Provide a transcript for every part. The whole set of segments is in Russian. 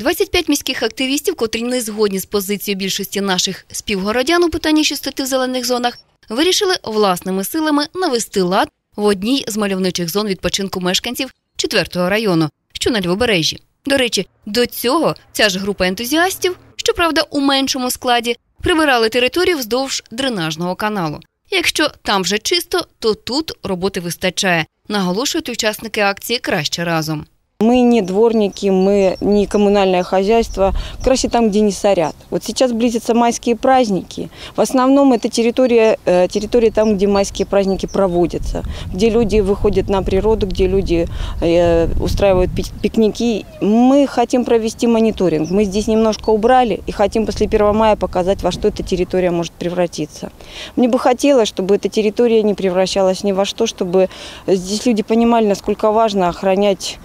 25 міських активістів, котрі не згодні з позицією більшості наших співгородян у питанні чистоти в зелених зонах, вирішили власними силами навести лад в одній з мальовничих зон відпочинку мешканців 4-го району, що на Львобережжі. До речі, до цього ця ж група ентузіастів, щоправда, у меншому складі, прибирали територію вздовж дренажного каналу. Якщо там вже чисто, то тут роботи вистачає, наголошують учасники акції краще разом. Мы не дворники, мы не коммунальное хозяйство, краще там, где не сорят. Вот сейчас близятся майские праздники. В основном это территория, э, территория там, где майские праздники проводятся, где люди выходят на природу, где люди э, устраивают пик- пикники. Мы хотим провести мониторинг. Мы здесь немножко убрали и хотим после 1 мая показать, во что эта территория может превратиться. Мне бы хотелось, чтобы эта территория не превращалась ни во что, чтобы здесь люди понимали, насколько важно охранять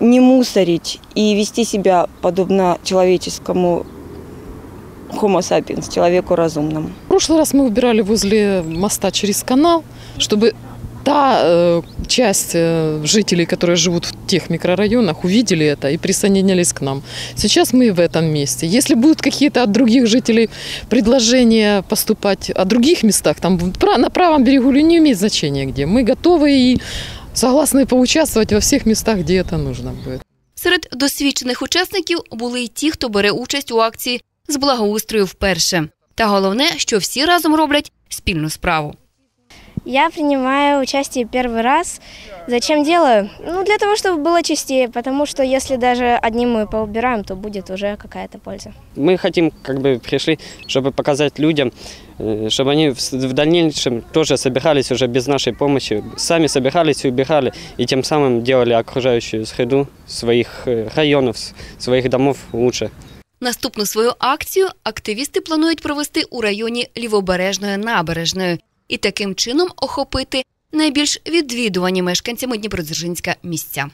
не мусорить и вести себя подобно человеческому homo sapiens, человеку разумному. В прошлый раз мы убирали возле моста через канал, чтобы та э, часть э, жителей, которые живут в тех микрорайонах, увидели это и присоединились к нам. Сейчас мы в этом месте. Если будут какие-то от других жителей предложения поступать о других местах, там на правом берегу не имеет значения где, мы готовы и согласны поучаствовать во всех местах, где это нужно будет. Серед досвідчених учасників були й ті, хто бере участь у акції з благоустрою вперше. Та головне, що всі разом роблять спільну справу. Я принимаю участие первый раз. Зачем делаю? Ну, для того, чтобы было чистее, потому что если даже одним мы поубираем, то будет уже какая-то польза. Мы хотим, как бы пришли, чтобы показать людям, э, чтобы они в в дальнейшем тоже собирались уже без нашей помощи, сами собирались и убирали, и тем самым делали окружающую среду своих э, районов, с- своих домов лучше. Наступну свою акцію активісти планують провести у районі Лівобережної набережної і таким чином охопити найбільш відвідувані мешканцями Дніпродзержинська місця.